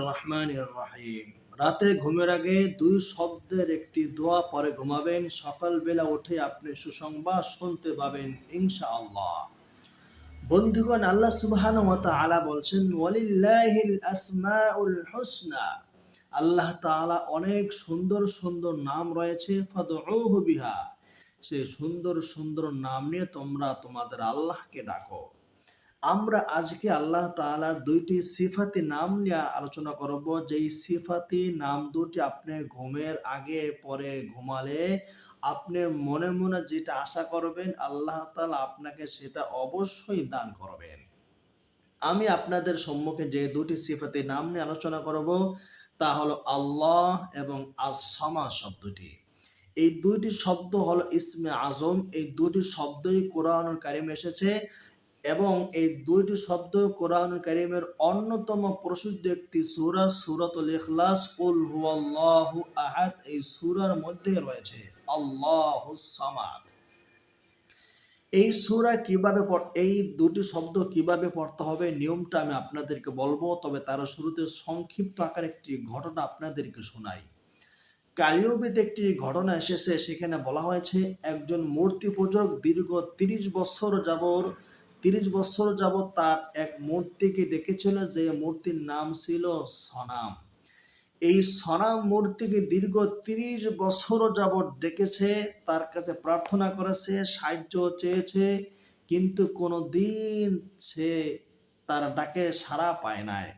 রহমান রহিম রাতে ঘুমের আগে দুই শব্দের একটি দোয়া পরে ঘুমাবেন। সকালবেলা উঠে আপনি সুসংবাদ শুনতে পাবেন ইনশা আল্লাহ বন্ধুগণ, আল্লাহ সুবহান তাআলা বলছেন হুসনা। আল্লাহ তাআলা অনেক সুন্দর সুন্দর নাম রয়েছে, ফাদউহু বিহা। সেই সুন্দর সুন্দর নাম নিয়ে তোমরা তোমাদের আল্লাহকে ডাকো। আমরা আজকে আল্লাহ তাআলার দুইটি সিফাতি নাম নিয়ে আলোচনা করব। যেই সিফাতি নাম দুটি আপনি ঘুমের আগে পরে ঘুমালে আপনি মনে মনে যেটা আশা করবেন, আল্লাহ তালা আপনাকে সেটা অবশ্যই দান করবেন। আমি আপনাদের সম্মুখে যে দুটি সিফাতি নাম নিয়ে আলোচনা করব, তা হলো আল্লাহ এবং আসামা শব্দটি। এই দুইটি শব্দ হলো ইসমে আজম। এই দুটি শব্দই কোরআন কারিম এসেছে। এবং এই দুইটি শব্দ কোরআন কারিমের অন্যতম প্রসিদ্ধ একটি সূরা, সূরাতুল ইখলাস। কুল হুয়াল্লাহু আহাদ, এই সূরার মধ্যে রয়েছে আল্লাহুস সামাদ। এই সূরা কীভাবে এই দুটি শব্দ কীভাবে পড়তে হবে, নিয়মটা আমি আপনাদেরকে বলব, তবে তার শুরুতে সংক্ষিপ্ত আকার একটি ঘটনা আপনাদেরকে শোনাই। কালিয়বিতে একটি ঘটনা এসেছে, সেখানে বলা হয়েছে, একজন মূর্তি পূজক দীর্ঘ তিরিশ বছর যাবর তিরিশ বছর যাবৎ তার এক মূর্তিকে ডেকেছিল যে মূর্তির নাম ছিল সনাম। এই সনাম মূর্তিকে দীর্ঘ তিরিশ বছর যাবৎ ডেকেছে, তার কাছে প্রার্থনা করেছে, সাহায্য চেয়েছে, কিন্তু কোনো দিন সে তার ডাকে সাড়া পায় নাই।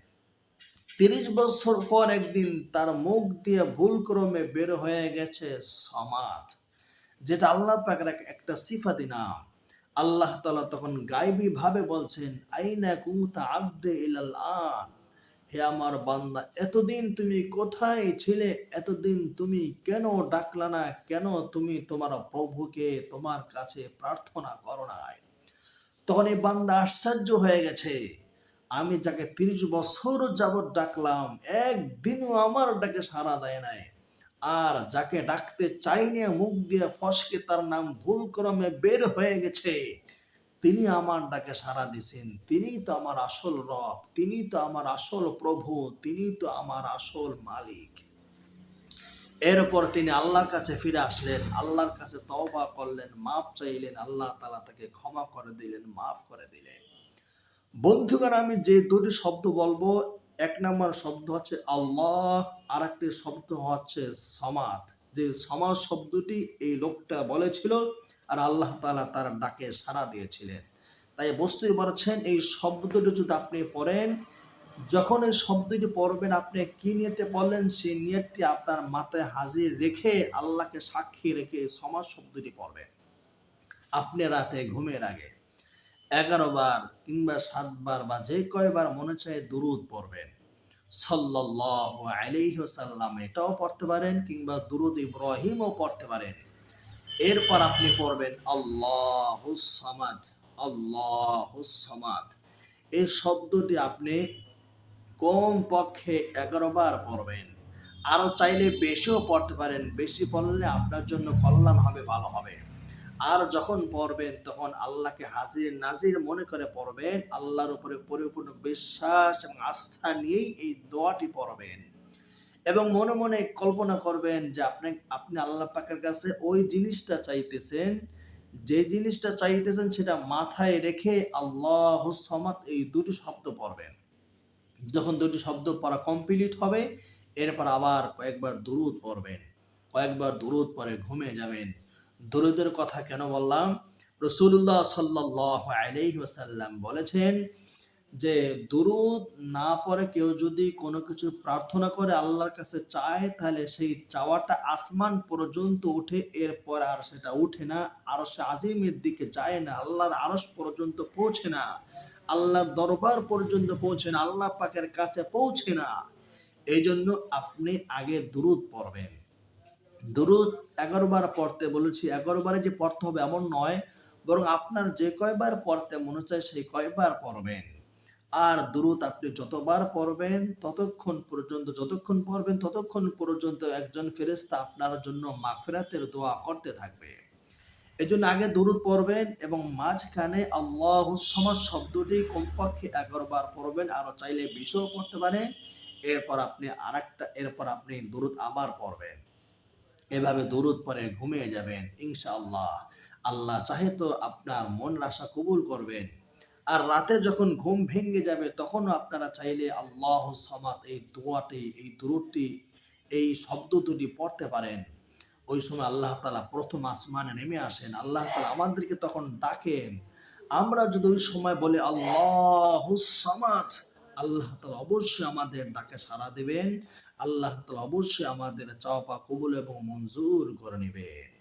তিরিশ বছর পর একদিন তার মুখ দিয়ে ভুল ক্রমে বের হয়ে গেছে সমাজ, যেটা আল্লাহ পাকের একটা সিফাতি নাম। আল্লাহ তালা তখন গায়বী ভাবে বলছেন, আইনা কুমতা আব্দে ইলাল আন? হে আমার বান্দা, এতদিন তুমি কোথায় ছিলে? এতদিন তুমি কেন ডাকলা না? কেন তুমি তোমার প্রভুকে তোমার কাছে প্রার্থনা করো নাই? তখন এই বান্দা আশ্চর্য হয়ে গেছে। আমি যাকে তিরিশ বছর যাবৎ ডাকলাম, একদিনও আমার ডাকে সাড়া দেয় নাই। আর যাকে ডাকতে চাইনি মুখ দিয়ে ফসকে তার নাম ভুল ক্রমে বের হয়ে গেছে। তিনি আমার ডাকে সাড়া দিছেন। তিনি তো আমার আসল রব। তিনি তো আমার আসল প্রভু। তিনি তো আমার আসল মালিক। এরপর তিনি আল্লাহর কাছে ফিরে আসলেন। আল্লাহর কাছে তওবা করলেন। মাফ চাইলেন। আল্লাহ তালা তাকে ক্ষমা করে দিলেন, মাফ করে দিলেন। বন্ধুগণ, আমি যে দুটি শব্দ বলব এক নম্বর শব্দ হচ্ছে আল্লাহ আর একটি শব্দ হচ্ছে সমাদ। যে সমাজ শব্দটি এই লোকটা বলেছিল আর আল্লাহ তালা তার ডাকে সাড়া দিয়েছিলেন। তাই বুঝতেই পারছেন, এই শব্দটি যদি আপনি পড়েন, যখন এই শব্দটি পড়বেন, আপনি কি নিয়তে পড়লেন? সেই নিয়তটি আপনার মাথায় হাজির রেখে আল্লাহকে সাক্ষী রেখে সমাজ শব্দটি পড়বেন। আপনি রাতে ঘুমের আগে। এগারো বার কিংবা সাতবার বা যে কয়বার মনে চায় দুরুদ পড়বেন, সাল্লাল্লাহু আলাইহি ওয়াসাল্লাম এটাও পড়তে পারেন কিংবা দুরুদ ইব্রাহিমও পড়তে পারেন। এরপর আপনি পড়বেন, আল্লাহুস সামাদ আল্লাহুস সামাদ। এই শব্দটি আপনি কম পক্ষে এগারো বার পড়বেন? আরও চাইলে বেশিও পড়তে পারেন, বেশি পড়লে আপনার জন্য কল্যাণ হবে, ভালো হবে। আর যখন পড়বেন, তখন আল্লাহকে হাজির নাজির মনে করে পড়বেন, আল্লাহর উপরে পরিপূর্ণ বিশ্বাস এবং আস্থা নিয়েই এই দোয়াটি পড়বেন। এবং মনে মনে কল্পনা করবেন যে আপনি আপনি আল্লাহ পাকের কাছে ওই জিনিসটা চাইতেছেন, যে জিনিসটা চাইতেছেন সেটা মাথায় রেখে আল্লাহ সমাত এই দুটি শব্দ পড়বেন। যখন দুটি শব্দ পড়া কমপ্লিট হবে, এরপর আবার কয়েকবার দুরুদ পড়বেন, কয়েকবার দুরুদ পরে ঘুমে যাবেন। দুরুদের কথা কেন বললাম? রসুল্লাহ সাল্লাহ আলাইহি ওয়াসাল্লাম বলেছেন যে, দুরুদ না পড়ে কেউ যদি কোনো কিছু প্রার্থনা করে আল্লাহর কাছে চায়, তাহলে সেই চাওয়াটা আসমান পর্যন্ত উঠে, এরপর আর সেটা উঠে না। আর সে আজিমের দিকে যায় না। আল্লাহর আরস পর্যন্ত পৌঁছে না। আল্লাহর দরবার পর্যন্ত পৌঁছে না। আল্লাহ পাকের কাছে পৌঁছে না। এই জন্য আপনি আগে দুরুদ পড়বেন। দুরুদ এগারো বার পড়তে বলেছি এগারো বারে যে পড়তে হবে এমন নয়, বরং আপনার যে কয়বার পড়তে মনে চায় সেই কয়বার পড়বেন। আর দুরুদ আপনি যতবার পড়বেন, ততক্ষণ পর্যন্ত, যতক্ষণ পড়বেন, ততক্ষণ পর্যন্ত একজন ফেরেশতা আপনার জন্য মাগফিরাতের দোয়া করতে থাকবে। এই জন্য আগে দরুদ পড়বেন এবং মাঝখানে আল্লাহ সমাজ শব্দটি কমপক্ষে এগারো বার পড়বেন, আরও চাইলে বিশও পড়তে পারেন। এরপর আপনি আরেকটা, এরপর আপনি দরুদ আবার পড়বেন। এভাবে দরুদ পরে ঘুমিয়ে যাবেন, ইনশাআল্লাহ। আল্লাহ চাহে তো আপনার মন আশা কবুল করবেন। আর রাতে যখন ঘুম ভেঙে যাবে, তখনও আপনারা চাইলে আল্লাহ সমাত এই দোয়াটি, এই দরুদটি, এই শব্দ দুটি পড়তে পারেন। ওই সময় আল্লাহ তালা প্রথম আসমানে নেমে আসেন। আল্লাহ তালা আমাদেরকে তখন ডাকেন। আমরা যদি ওই সময় বলি, আল্লাহ সামাদ, আল্লাহ তালা অবশ্যই আমাদের ডাকে সাড়া দেবেন। আল্লাহ তো অবশ্যই আমাদের চাওয়া কবুল এবং মঞ্জুর করে নেবেন